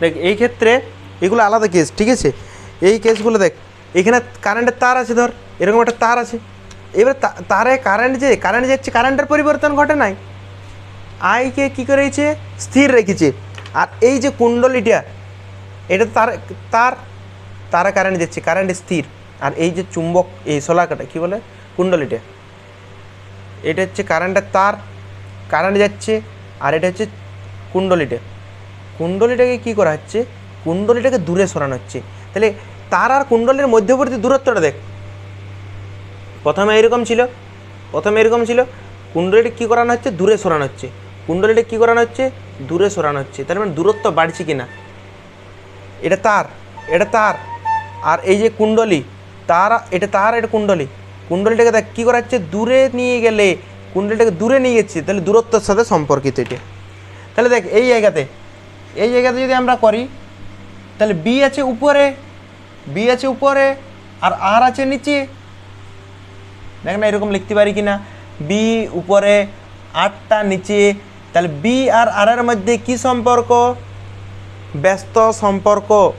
দেখ, এই ক্ষেত্রে এগুলো আলাদা কেস ঠিক আছে? এই কেসগুলো দেখ, এখানে কারেন্টের তার আছে ধর, এরকম একটা তার আছে। এবার তারে কারেন্ট যে কারেন্ট যাচ্ছে কারেন্টের পরিবর্তন ঘটে নাই। আইকে কী করেছে? স্থির রেখেছে। আর এই যে কুণ্ডলিটা, এটা তার তার, তারা কারেন্ট যাচ্ছে কারেন্ট স্থির। আর এই যে চুম্বক, এই শোলাকাটা কী বলে? কুণ্ডলিটা। এটা হচ্ছে কারেন্টের তার কারেন্ট যাচ্ছে, আর এটা হচ্ছে কুণ্ডলিটা। কুণ্ডলিটাকে কী করা হচ্ছে? কুণ্ডলিটাকে দূরে সরানো হচ্ছে। তাহলে তার আর কুণ্ডলীর মধ্যবর্তী দূরত্বটা দেখ। প্রথমে এরকম ছিল, প্রথমে এরকম ছিল। কুণ্ডলিটা কী করানো হচ্ছে? দূরে সরানো হচ্ছে। কুণ্ডলিটা কী করানো হচ্ছে? দূরে সরানো হচ্ছে। তার মানে দূরত্ব বাড়ছে কি না এটা তার এটা তার। আর এই যে কুণ্ডলী, তার, এটা তার, এটা কুণ্ডলী। কুণ্ডলীটাকে দেখ, কী করা হচ্ছে? দূরে নিয়ে গেলে, কুণ্ডলীটাকে দূরে নিয়ে যাচ্ছে তাহলে দূরত্বের সাথে সম্পর্কিত এটা। তাহলে দেখ, এই জায়গাতে এই জায়গাতে যদি আমরা করি, তাহলে বি আছে উপরে বি আছে উপরে, আর আর আছে নিচে। দেখ না, এরকম লিখতে পারি কি না বি উপরে আটটা নিচে। তাহলে বি আর আর এর মধ্যে কি সম্পর্ক? ব্যস্ত সম্পর্ক।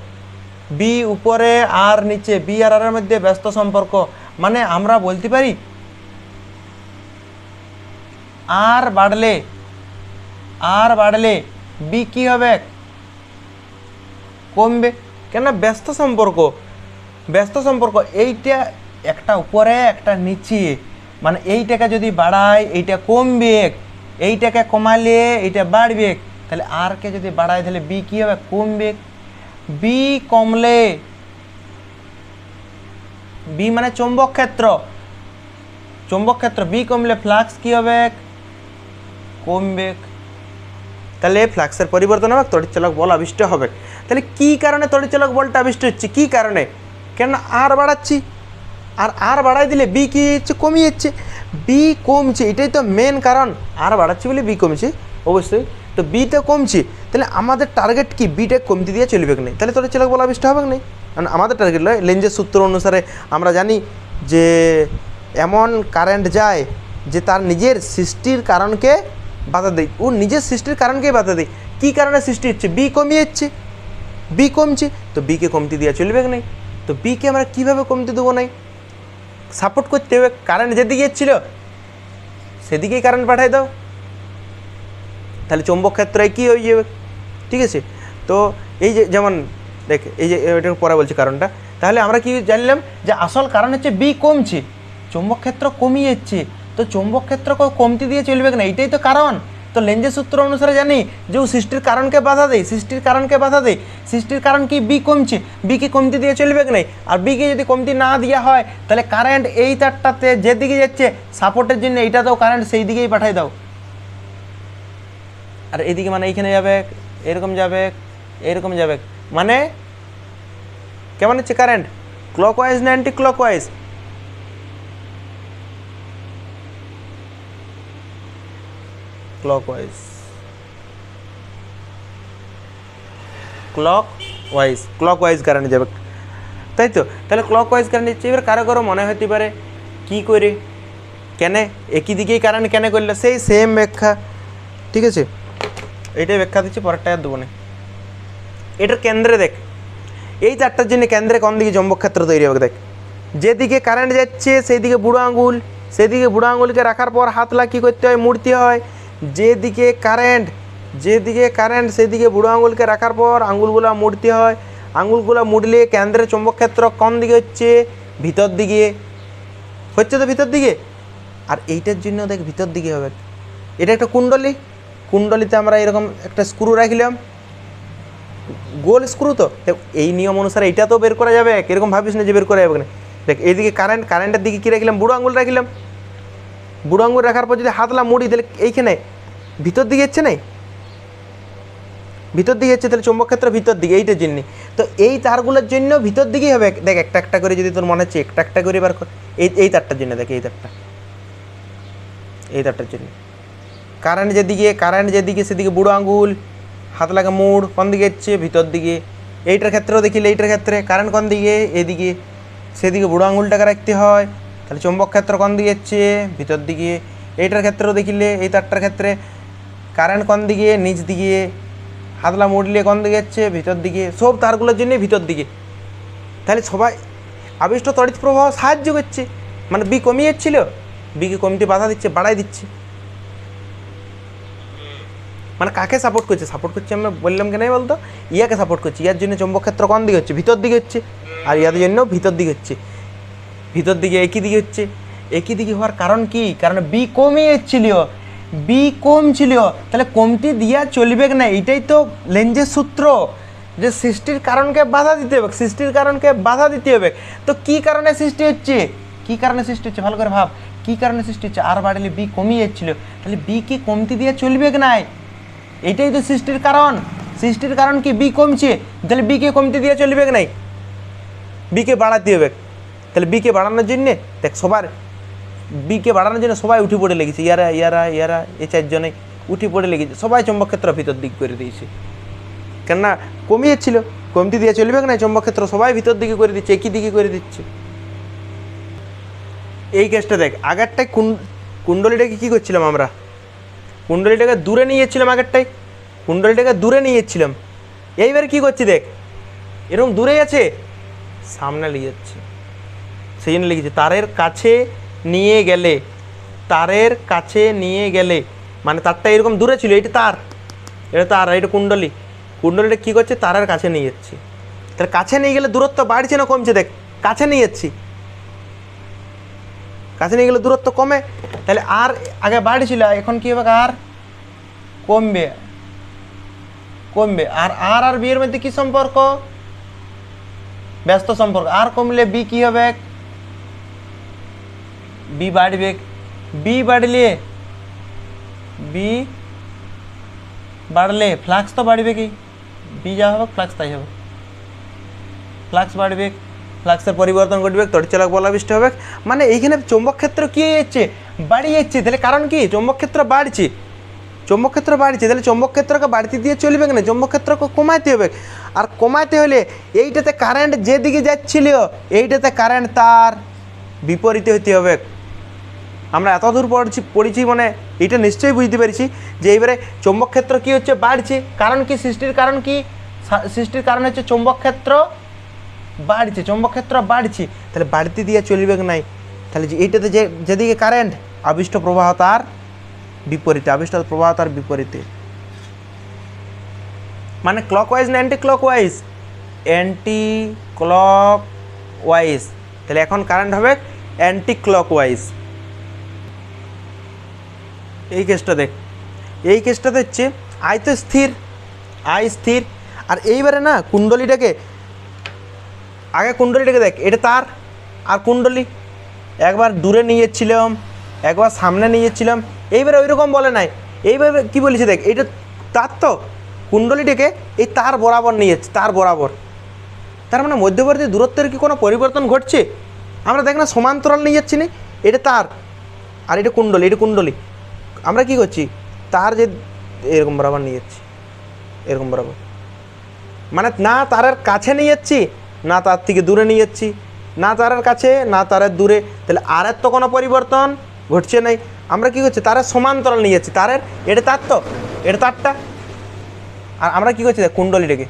বি উপরে আর নিচে। বি আর আর এর মধ্যে ব্যস্ত সম্পর্ক। মানে আমরা বলতে পারি আর বাড়লে আর বাড়লে বি কি হবে? কমবে। কেন ব্যস্ত সম্পর্ক? ব্যস্ত সম্পর্ক এইটা একটা উপরে, একটা নিচে। মানে এইটাকে যদি বাড়ায়, এইটা কমবে। এইটাকে কমালে এইটা বাড়বে। তাহলে আরকে যদি বাড়ায়, তাহলে বি কী হবে? কমবে। বি কমলে বি মানে চৌম্বক ক্ষেত্র। চৌম্বক ক্ষেত্র বি কমলে ফ্লাক্স কী হবে? কমবে। তাহলে ফ্লাক্সের পরিবর্তন হবে তড়িৎচালক বল আবিষ্ট হবে। তাহলে কি কারণে তড়িৎচালক বলটা আবিষ্ট হচ্ছে? কি কারণে? কেন আর বাড়াচ্ছি। আর আর বাড়াই দিলে বি কি হচ্ছে? কমিয়ে যাচ্ছে বি কমছে, এটাই তো মেন কারণ। আর বাড়াচ্ছি বলে বি কমছে, অবশ্যই। তো বিটা কমছে, তাহলে আমাদের টার্গেট কি? বিটা কমতে দিয়ে চলবে নেই? তাহলে তড়িৎচালক বল আবিষ্ট হবে নেই? কারণ আমাদের টার্গেট নয় লেঞ্জের সূত্র অনুসারে আমরা জানি যে, এমন কারেন্ট যায় যে তার নিজের সৃষ্টির কারণকে বাধা দেয় ও নিজের সৃষ্টির কারণকেই বাধা দেয় কী কারণে সৃষ্টি হচ্ছে? বি কমিয়ে যাচ্ছে বি কমছে। তো বিকে কমতে দেওয়া চলবে নাই? তো বিকে আমরা কীভাবে কমতে দেবো নাই? সাপোর্ট করতে হবে। কারেন্ট যেদিকে এসেছিল সেদিকেই কারেন্ট পাঠাই দাও। তাহলে চৌম্বক ক্ষেত্রে কী হয়ে যাবে? ঠিক আছে? তো এই যে যেমন, দেখ, এই যে এটার পরে বলছি কারণটা। তাহলে আমরা কি জানলাম যে আসল কারণ হচ্ছে বি কমছে। চৌম্বক ক্ষেত্র কমিয়ে যাচ্ছে তো চৌম্বক ক্ষেত্র ক- কমতে দিয়ে চলবে না এইটাই তো কারণ। তো লেঞ্জের সূত্র অনুসারে জানি যে ও সৃষ্টির কারণকে বাধা দেয়। সৃষ্টির কারণকে বাধা দেয়। সৃষ্টির কারণ কি? বি কমছে। বিকে কমতি দিয়ে চলবে না আর বিকে যদি কমতি না দেওয়া হয়, তাহলে কারেন্ট এই তারটাতে যেদিকে যাচ্ছে সাপোর্টের জন্য এইটাতেও কারেন্ট সেই দিকেই পাঠাই দাও। আর এদিকে মানে এইখানে যাবে, এরকম যাবে এরকম যাবে। মানে কেমন হচ্ছে কারেন্ট ক্লকওয়াইজ না anti clockwise clockwise clockwise clockwise current যাবে। তাই তো? তাহলে ক্লক ওয়াইজ কারেন্ট যাচ্ছে এবার কারও কারও মনে হতে পারে, কি করে? কেন? একই দিকেই কারেন্ট কেন করলে? সেই সেম ব্যাখ্যা। ঠিক আছে? এইটাই ব্যাখ্যা দিচ্ছি পরেরটা আর দেবো না। এটার কেন্দ্রে দেখ। এই চারটার জন্য কেন্দ্রে কোন দিকে চৌম্বক ক্ষেত্র তৈরি হবে দেখ। যেদিকে কারেন্ট যাচ্ছে সেই দিকে বুড়ো আঙুল সেদিকে বুড়ো আঙুলকে রাখার পর হাতলা কী করতে হয়, মুড়তে হয়। যেদিকে কারেন্ট যেদিকে কারেন্ট সেদিকে বুড়ো আঙুলকে রাখার পর আঙুলগুলো মুড়তে হয়। আঙুলগুলো মুড়লে কেন্দ্রের চৌম্বক ক্ষেত্র কোন দিকে হচ্ছে? ভিতর দিকে। হচ্ছে তো ভিতর দিকে? আর এইটার জন্য দেখ ভিতর দিকে হবে। এটা একটা কুণ্ডলী। কুণ্ডলিতে আমরা এরকম একটা স্ক্রু রাখলাম। গোল স্ক্রু তো? দেখ, এই নিয়ম অনুসারে এটা তো বের করা যাবে। এরকম ভাবিস না যে বের করা যাবে না দেখ, এইদিকে কারেন্ট কারেন্টের দিকে কী রাখলাম? বুড়ো আঙুল রাখলাম। বুড়ো আঙুল রাখার পর যদি হাতলা মুড়ি, তাহলে এইখানে ভিতর দিকে যাচ্ছে নাই? ভিতর দিকে যাচ্ছে তাহলে চৌম্বক ক্ষেত্র ভিতর দিকে, এইটার জন্য। তো এই তারগুলোর জন্য ভিতর দিকেই হবে। দেখ, একটা একটা করে যদি তোর মনে হচ্ছে একটা একটা করে বার কর এই এই তারটার জন্য দেখ, এই তারটা। এই তারটার জন্য। কারেন্ট যেদিকে কারেন্ট যেদিকে, সেদিকে বুড়ো আঙুল হাত লাগা মুড়, কোন দিকে যাচ্ছে ভিতর দিকে। এইটার ক্ষেত্রেও দেখিলে এইটার ক্ষেত্রে কারেন্ট কোন দিকে? এদিকে। সেদিকে বুড়ো আঙুলটাকে রাখতে হয়। তাহলে চৌম্বক ক্ষেত্র কোন দিকে যাচ্ছে? ভিতর দিকে। এইটার ক্ষেত্রেও দেখিলে, এই তারটার ক্ষেত্রে কারেন্ট কোন দিকে, নিচ দিকে, হাতলা মুড়লিয়ে কোন দিকে যাচ্ছে? ভিতর দিকে। সব তারগুলোর জন্য ভিতর দিকে। তাহলে সবাই আবিষ্ট তড়িৎ প্রবাহ সাহায্য করছে। মানে বি কমিয়ে যাচ্ছিল বিকে কমতে বাধা দিচ্ছে, বাড়াই দিচ্ছে। মানে কাকে সাপোর্ট করছে? সাপোর্ট করছে আমরা বললাম কেন বলতো? ইয়াকে সাপোর্ট করছে। ইয়ার জন্য চৌম্বক ক্ষেত্র কোন দিকে হচ্ছে ভিতর দিকে হচ্ছে আর ইয়াদের জন্য ভিতর দিকে হচ্ছে ভিতর দিকে একই দিকে হচ্ছে। একই দিকে হওয়ার কারণ কি? কারণ বি কমে যাচ্ছিল বি কম ছিল তাহলে কমতি দিয়া চলবে না? এটাই তো লেন্সের সূত্র। যে সৃষ্টির কারণকে বাধা দিতে হবে, সৃষ্টির কারণকে বাধা দিতে হবে। তো কি কারণে সৃষ্টি হচ্ছে? কি কারণে সৃষ্টি হচ্ছে? ভালো করে ভাব। কি কারণে সৃষ্টি হচ্ছে? আর বাড়লে বি কমিয়ে যাচ্ছিল। তাহলে বি কি কমতি দিয়ে চলবে নাই? এটাই তো সৃষ্টির কারণ। সৃষ্টির কারণ কি? বি কমছে। তাহলে বিকে কমতি দিয়ে চলবে নাই? বিকে বাড়াতে হবে। তাহলে বিকে বাড়ানোর জন্যে, দেখ সবার বিকে বাড়ানোর জন্য সবাই উঠে পড়ে লেগেছে, ইয়ারা ইয়ারা ইয়ারা, এ চারজনে উঠে পড়ে লেগেছে, সবাই চম্বক ক্ষেত্র ভিতর দিক করে দিয়েছে। কেননা কমিয়েছিল কমতি দিয়ে চলবে না চম্বক ক্ষেত্র সবাই ভিতর দিকে করে দিচ্ছে, একই দিকে করে দিচ্ছে। এই কেসটা দেখ আগেরটাই কুণ্ডলিটাকে কী করছিলাম আমরা? কুণ্ডলিটাকে দূরে নিয়ে যাচ্ছিলাম আগেরটাই কুণ্ডলিটাকে দূরে নিয়ে যাচ্ছিলাম এইবার কি করছি দেখ এরকম দূরে আছে, সামনে নিয়ে যাচ্ছে। সেই জন্য লিখেছি, তারের কাছে নিয়ে গেলে, তারের কাছে নিয়ে গেলে। মানে তারটা এরকম দূরে ছিল, এটা তার এটা তার এটা কুণ্ডলি। কুণ্ডলিটা কী করছে? তারের কাছে নিয়ে যাচ্ছি। তাহলে কাছে নিয়ে গেলে দূরত্ব বাড়ছে না কমছে? দেখ, কাছে নিয়ে যাচ্ছি। কাছে নিয়ে গেলে দূরত্ব কমে, তাহলে আর আগে বাড়ছিল, এখন কী হবে? আর কমবে কমবে। আর আর আর বিয়ের মধ্যে কি সম্পর্ক? ব্যস্ত সম্পর্ক। আর কমলে বি কি হবে? বি বাড়বে বি বাড়লে বি বাড়লে ফ্লাক্স তো বাড়বে কি? বি যা হবে ফ্লাক্স তাই হবে ফ্লাক্স বাড়বে ফ্লাক্সের পরিবর্তন ঘটবে, তড়িৎচালক বলাবিষ্ট হবে মানে এইখানে চৌম্বক ক্ষেত্র কী যাচ্ছে বাড়িয়ে যাচ্ছে তাহলে কারণ কি? চৌম্বক ক্ষেত্র বাড়ছে। চৌম্বক ক্ষেত্র বাড়ছে। তাহলে চৌম্বক ক্ষেত্রকে বাড়তি দিয়ে চলবে না, চৌম্বক ক্ষেত্রকে কমাতে হবে আর কমাতে হলে এইটাতে কারেন্ট যেদিকে যাচ্ছিল, এইটাতে কারেন্ট তার বিপরীতে হতে হবে আমরা এত দূর পড়ছি, পড়েছি মানে এটা নিশ্চয়ই বুঝতে পেরেছি যে এইবারে চৌম্বক ক্ষেত্র কী হচ্ছে বাড়ছে? কারণ কি? সৃষ্টির কারণ কি? সৃষ্টির কারণ হচ্ছে চৌম্বক ক্ষেত্র বাড়ছে চৌম্বক ক্ষেত্র বাড়ছে। তাহলে বাড়তি দিয়ে চলবে নাই? তাহলে যে এইটাতে যে, যেদিকে কারেন্ট আবিষ্ট প্রবাহ তার বিপরীতে, আবিষ্ট প্রবাহ তার বিপরীতে। মানে ক্লকওয়াইজ না অ্যান্টি ক্লকওয়াইজ অ্যান্টি ক্লকওয়াইজ তাহলে এখন কারেন্ট হবে অ্যান্টি ক্লকওয়াইজ এই কেসটা দেখ। এই কেসটাতে হচ্ছে আয় তো স্থির আয় স্থির। আর এইবারে না, কুণ্ডলিটাকে, আগে কুণ্ডলিটাকে দেখ, এটা তার আর কুণ্ডলি। একবার দূরে নিয়ে যাচ্ছিলাম একবার সামনে নিয়ে যাচ্ছিলাম এইবারে ওই রকম বলে নাই। এইভাবে কী বলেছে দেখ এটা তার তো। কুণ্ডলিটাকে এই তার বরাবর নিয়ে যাচ্ছে তার বরাবর। তার মানে মধ্যবর্তী দূরত্বের কি কোনো পরিবর্তন ঘটছে? আমরা দেখ না, সমান্তরাল নিয়ে যাচ্ছি না, এটা তার। আর এটা কুণ্ডলি এটা কুণ্ডলি। আমরা কি করছি? তার যে এরকম বরাবর নিয়ে যাচ্ছি। এরকম বরাবর। মানে না তারের কাছে নিয়ে যাচ্ছি, না তার থেকে দূরে নিয়ে যাচ্ছি। না তারের কাছে, না তারের দূরে। তাহলে আরের তো কোনো পরিবর্তন ঘটছে নাই। আমরা কি করছি? তারের সমান্তরাল নিয়ে যাচ্ছি। তারের এটা তার তো, এটা তারটা। আর আমরা কি করছি? কুণ্ডলিটাকে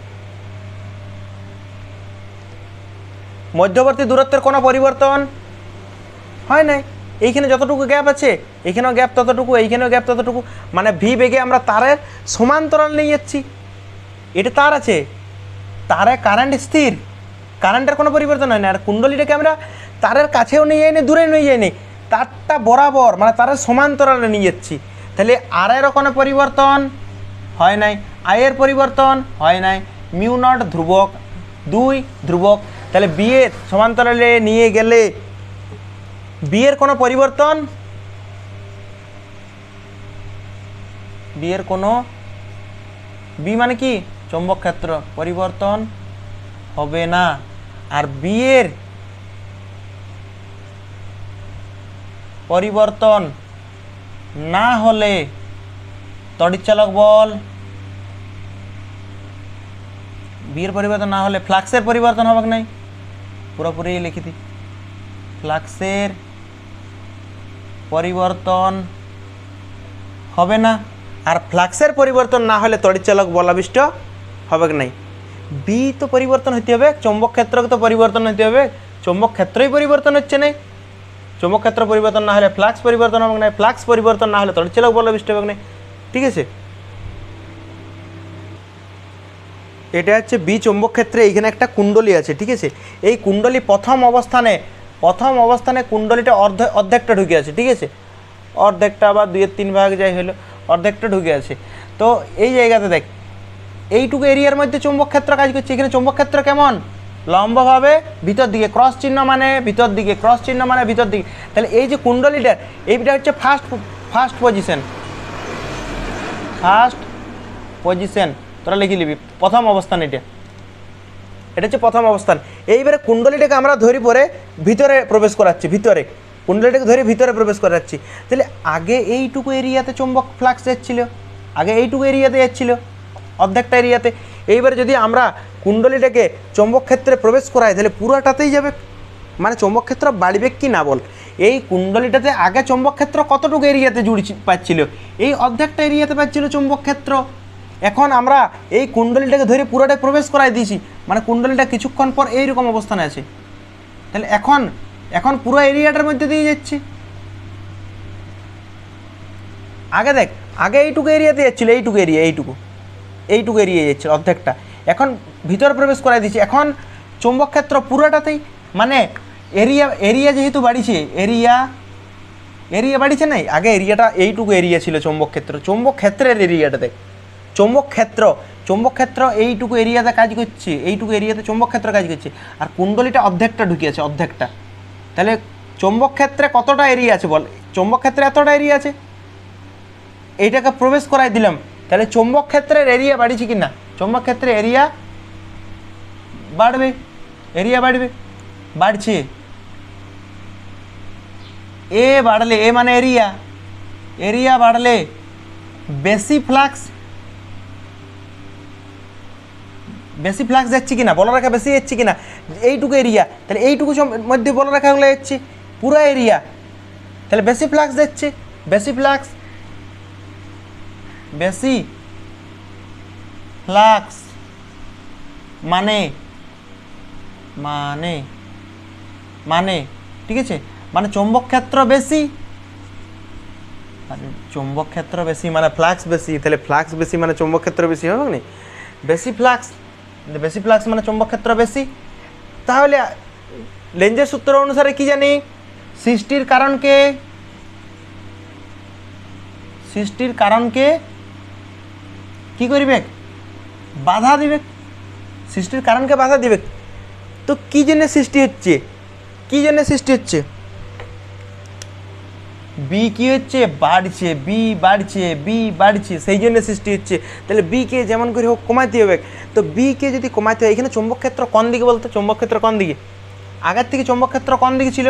মধ্যবর্তী দূরত্বের কোনো পরিবর্তন হয় নাই। এইখানে যতটুকু গ্যাপ আছে, এইখানেও গ্যাপ ততটুকু, এইখানেও গ্যাপ ততটুকু মানে ভি বেগে আমরা তারের সমান্তরাল নিয়ে যাচ্ছি। এটা তার আছে। তারে কারেন্ট স্থির। কারেন্টের কোনো পরিবর্তন হয় না। আর কুণ্ডলিটাকে আমরা তারের কাছেও নিয়ে যাইনি, দূরে নিয়ে যাইনি। তারটা বরাবর মানে তারের সমান্তরালে নিয়ে যাচ্ছি। তাহলে আরেরও কোনো পরিবর্তন হয় নাই। আয়ের পরিবর্তন হয় নাই। মিউ নট ধ্রুবক, দুই ধ্রুবক। তাহলে বিয়ের সমান্তরালে নিয়ে গেলে বিয়ের কোনো পরিবর্তন? বিয়ের কোনো? বি মানে কি? চৌম্বক ক্ষেত্র। পরিবর্তন হবে না। আর বিয়ের পরিবর্তন না হলে তড়িৎচালক বল। বিয়ের পরিবর্তন না হলে ফ্লাক্সের পরিবর্তন হবে নাই? পুরোপুরি লিখি দিই ফ্লাক্সের পরিবর্তন হবে না। আর ফ্লাক্সের পরিবর্তন না হলে তড়িৎচালক বলাবিষ্ট হবে কি নাই? বি তো পরিবর্তন হতে হবে, চৌম্বক ক্ষেত্রকে তো পরিবর্তন হতে হবে, চৌম্বক ক্ষেত্রই পরিবর্তন হচ্ছে না চৌম্বক ক্ষেত্র পরিবর্তন না হলে ফ্লাক্স পরিবর্তন হবে না ফ্লাক্স পরিবর্তন না হলে তড়িৎচালক বল বৃষ্টি হবে না ঠিক আছে? এটা হচ্ছে বি চৌম্বক ক্ষেত্রে এইখানে একটা কুণ্ডলী আছে, ঠিক আছে? এই কুণ্ডলী প্রথম অবস্থানে প্রথম অবস্থানে কুণ্ডলীটা অর্ধ, অর্ধেকটা ঢুকে আছে, ঠিক আছে? অর্ধেকটা বা দুইয়ের তিন ভাগ যাই হলো, অর্ধেকটা ঢুকে আছে। তো এই জায়গাতে দেখ, এইটুকু এরিয়ার মধ্যে চৌম্বক ক্ষেত্র কাজ করছে, এখানে চৌম্বক ক্ষেত্র কেমন? লম্বভাবে ভিতর দিকে ক্রস চিহ্ন মানে ভিতর দিকে ক্রস চিহ্ন মানে ভিতর দিকে। তাহলে এই যে কুণ্ডলীটার, এইটা হচ্ছে first first position first position তোরা লিখে নিবি, প্রথম অবস্থান এটা। এটা হচ্ছে প্রথম অবস্থান। এইবারে কুণ্ডলীটাকে আমরা ধরি পরে ভিতরে প্রবেশ করাচ্ছি, ভিতরে। কুণ্ডলিটাকে ধরে ভিতরে প্রবেশ করাচ্ছি। তাহলে আগে এইটুকু এরিয়াতে চুম্বক ফ্লাক্স যাচ্ছিল আগে এইটুকু এরিয়াতে যাচ্ছিল অর্ধেকটা এরিয়াতে। এইবারে যদি আমরা কুণ্ডলিটাকে চৌম্বক ক্ষেত্রে প্রবেশ করাই, তাহলে পুরোটাতেই যাবে। মানে চৌম্বক ক্ষেত্র বাড়বে কি না বল? এই কুণ্ডলীটাতে আগে চৌম্বক ক্ষেত্র কতটুকু এরিয়াতে জুড়ি পাচ্ছিল? এই অর্ধেকটা এরিয়াতে পাচ্ছিল চৌম্বক ক্ষেত্র। এখন আমরা এই কুণ্ডলীটাকে ধরে পুরোটা প্রবেশ করাই দিয়েছি। মানে কুণ্ডলীটা কিছুক্ষণ পর এইরকম অবস্থানে আছে। তাহলে এখন এখন পুরো এরিয়াটার মধ্যে দিয়ে যাচ্ছে। আগে দেখ, আগে এইটুকু এরিয়াতে যাচ্ছিল, এইটুকু এরিয়া, এইটুকু। এইটুকু এরিয়া যাচ্ছিল অর্ধেকটা। এখন ভিতরে প্রবেশ করাই দিচ্ছি এখন চৌম্বক ক্ষেত্র পুরোটাতেই মানে এরিয়া এরিয়া যেহেতু বাড়িছে, এরিয়া এরিয়া বাড়িছে নাই? আগে এরিয়াটা, এইটুকু এরিয়া ছিল চৌম্বক ক্ষেত্র। চৌম্বক ক্ষেত্রের এরিয়াটা দেখ চৌম্বক ক্ষেত্র চৌম্বক ক্ষেত্র এইটুকু এরিয়াতে কাজ করছে, এইটুকু এরিয়াতে চৌম্বক ক্ষেত্র কাজ করছে। আর কুণ্ডলিটা অর্ধেকটা ঢুকিয়েছে, অর্ধেকটা। তাহলে চৌম্বক ক্ষেত্রে কতটা এরিয়া আছে বল? চৌম্বক ক্ষেত্রে এতটা এরিয়া আছে? এইটাকে প্রবেশ করাই দিলাম। তাহলে চৌম্বক ক্ষেত্রের এরিয়া বাড়িছে কি না চৌম্বক ক্ষেত্রে এরিয়া বাড়বে এরিয়া বাড়বে, বাড়ছে। এ বাড়লে, এ মানে এরিয়া। এরিয়া বাড়লে বেশি ফ্লাক্স বেশি ফ্লাক্স যাচ্ছে কিনা, বল রেখা বেশি যাচ্ছে কিনা, এইটুকু এরিয়া তাহলে এইটুকু মধ্যে বল রেখাগুলো যাচ্ছে, পুরো এরিয়া তাহলে বেশি ফ্লাক্স যাচ্ছে, বেশি ফ্লাক্স বেশি ফ্লাক্স মানে মানে মানে ঠিক আছে? মানে চৌম্বক ক্ষেত্র বেশি চৌম্বক ক্ষেত্র বেশি মানে ফ্লাক্স বেশি, তাহলে ফ্লাক্স বেশি মানে চৌম্বক ক্ষেত্র বেশি হবে না বেশি ফ্লাক্স বেশি ফ্লাক্স মানে চৌম্বক ক্ষেত্র বেশি। তাহলে লেঞ্জের সূত্র অনুসারে কি জানি? সৃষ্টির কারণকে সৃষ্টির কারণকে কি? করিবে? বাধা দিবে। সৃষ্টির কারণকে বাধা দিবে? তো কি জন্য সৃষ্টি হচ্ছে? কি জন্য সৃষ্টি হচ্ছে? বি কি হচ্ছে? বাড়ছে বি বাড়ছে বি বাড়ছে, সেই জন্য সৃষ্টি হচ্ছে। তাহলে বিকে যেমন করে হোক কমাতে হবে। তো বিকে যদি কমাতে হয়, এখানে চৌম্বক ক্ষেত্র কোন দিকে বলতো? চৌম্বক ক্ষেত্র কোন দিকে? আগের থেকে চৌম্বক ক্ষেত্র কোন দিকে ছিল?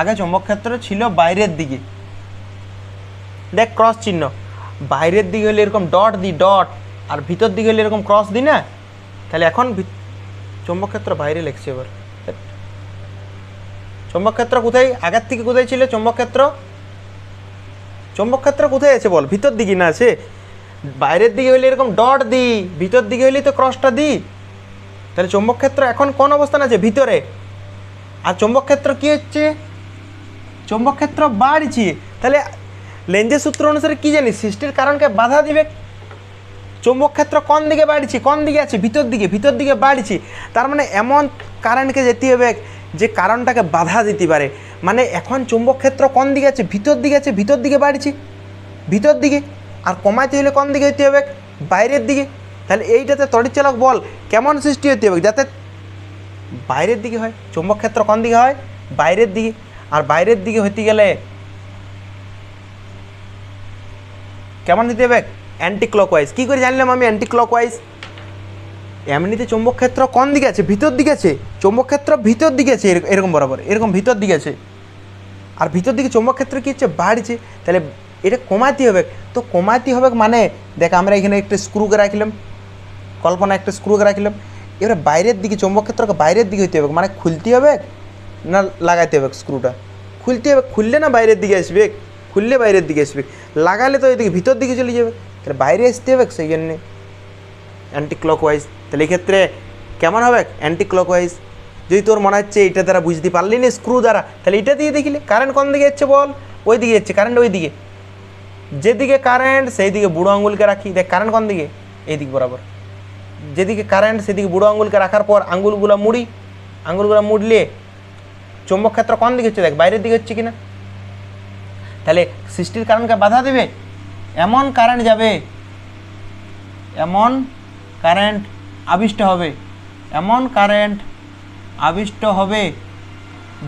আগে চৌম্বক ক্ষেত্র ছিল বাইরের দিকে। দেখ ক্রস চিহ্ন। বাইরের দিকে হলে এরকম ডট দিই ডট আর ভিতর দিকে হলে এরকম ক্রস দিই না? তাহলে এখন চৌম্বক ক্ষেত্র বাইরে লেখছে এবার। চৌম্বক ক্ষেত্র কোথায়? আগের থেকে কোথায় ছিল চৌম্বক ক্ষেত্র ক্ষেত্র কোথায় আছে বল? ভিতর দিকে না আছে? বাইরের দিকে হইলে এরকম ডট দিই ভিতর দিকে হলে তো ক্রসটা দিই তাহলে চৌম্বক ক্ষেত্র এখন কোন অবস্থান আছে? ভিতরে। আর চৌম্বক ক্ষেত্র কি হচ্ছে? চৌম্বক ক্ষেত্র বাড়ছে। তাহলে লেঞ্জের সূত্র অনুসারে কি জানি সৃষ্টির কারণকে বাধা দিবে। চৌম্বক ক্ষেত্র কোন দিকে বাড়ছে? কোন দিকে আছে? ভিতর দিকে ভিতর দিকে বাড়ছে। তার মানে এমন কারেন্টকে যেতে হবে যে কারণটাকে বাধা দিতে পারে। মানে এখন চৌম্বক ক্ষেত্র কোন দিকে আছে? ভিতর দিকে আছে, ভিতর দিকে বাড়ছে। ভিতর দিকে। আর কমাইতে হলে কোন দিকে হতে হবে? বাইরের দিকে। তাহলে এইটাতে তড়িৎচালক বল কেমন সৃষ্টি হতে হবে? যাতে বাইরের দিকে হয়। চৌম্বক ক্ষেত্র কোন দিকে হয়? বাইরের দিকে। আর বাইরের দিকে হতে গেলে কেমন হতে হবে? অ্যান্টি ক্লকওয়াইজ কী করে জানলাম আমি অ্যান্টি ক্লকওয়াইজ এমনিতে চৌম্বক ক্ষেত্র কোন দিকে আছে? ভিতর দিকে আছে? চৌম্বক ক্ষেত্র ভিতর দিকে আছে এরক- এরকম বরাবর, এরকম ভিতর দিকে আছে। আর ভিতর দিকে চৌম্বক ক্ষেত্র কী হচ্ছে? বাড়ছে। তাহলে এটা কমাতে হবে। তো কমাতে হবে মানে দেখ আমরা এখানে একটা স্ক্রুকে রাখলাম। কল্পনা একটা স্ক্রুকে রাখলাম। এবারে বাইরের দিকে চৌম্বক ক্ষেত্রকে বাইরের দিকে হইতে হবে। মানে খুলতে হবে না লাগাইতে হবে স্ক্রুটা খুলতে হবে। খুললে না বাইরের দিকে আসবে? খুললে বাইরের দিকে আসবে। লাগালে তো এদিকে ভিতর দিকে চলে যাবে। তাহলে বাইরে আসতে হবে সেই জন্যে। অ্যান্টি ক্লকওয়াইজ তাহলে এক্ষেত্রে কেমন হবে? অ্যান্টি ক্লকওয়াইজ যদি তোর মনে হচ্ছে এটা দ্বারা বুঝতে পারলি না স্ক্রু দ্বারা, তাহলে এটা দিয়ে দেখিলে কারেন্ট কোন দিকে যাচ্ছে বল? ওই দিকে যাচ্ছে কারেন্ট ওই দিকে যেদিকে কারেন্ট সেই দিকে বুড়ো আঙুলকে রাখি। দেখ কারেন্ট কোন দিকে? এই দিক বরাবর। যেদিকে কারেন্ট সেদিকে বুড়ো আঙুলকে রাখার পর আঙুলগুলো মুড়ি। আঙুলগুলো মুড়লে চুম্বক ক্ষেত্র কোন দিকে হচ্ছে? দেখ, বাইরের দিকে হচ্ছে কিনা। তাহলে সৃষ্টির কারণকে বাধা দেবে। এমন কারেন্ট যাবে, এমন কারেন্ট আবিষ্ট হবে। এমন কারেন্ট আবিষ্ট হবে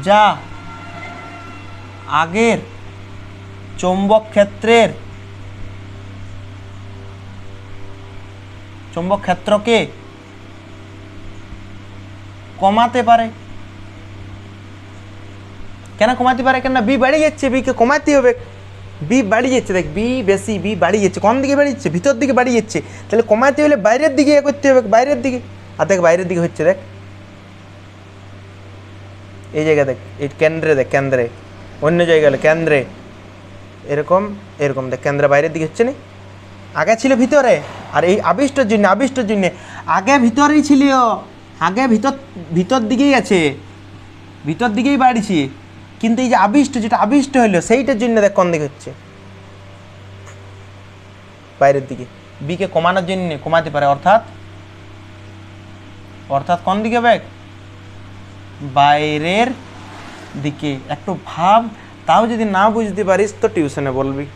যা আগের চৌম্বক ক্ষেত্রের চৌম্বক ক্ষেত্রকে কমাতে পারে। কেন কমাতে পারে? কেন বি বাড়ি যাচ্ছে বিকে কমাতে হবে। বি বাড়ি যাচ্ছে, দেখ বি বেশি বি বাড়ি যাচ্ছে, কোন দিকে বাড়ি যাচ্ছে? ভিতর দিকে বাড়ি যাচ্ছে। তাহলে কমাতে হলে বাইরের দিকে ইয়ে করতে হবে, বাইরের দিকে। আর দেখ বাইরের দিকে হচ্ছে, দেখ। এই জায়গা দেখ, এই কেন্দ্রে দেখ, কেন্দ্রে। অন্য জায়গা হলে কেন্দ্রে। এরকম এরকম দেখ, কেন্দ্রে বাইরের দিকে হচ্ছে না? আগে ছিল ভিতরে। আর এই আবিষ্টর জন্য আবিষ্টর জন্য, আগে ভিতরেই ছিল। আগে ভিতর ভিতর দিকেই আছে। ভিতর দিকেই বাড়িছি কিন্তু এই যে আবিষ্ট, যেটা আবিষ্ট হইল, সেইটার জন্য দেখ কোন দিকে হচ্ছে? বাইরের দিকে। বিকে কমানোর জন্য কমাতে পারে, অর্থাৎ? অর্থাৎ কোন দিকে ব্যাগ বাইরের দিকে। একটু ভাব, তাও যদি না বুঝতে পারিস, তো টিউশনে বলবি।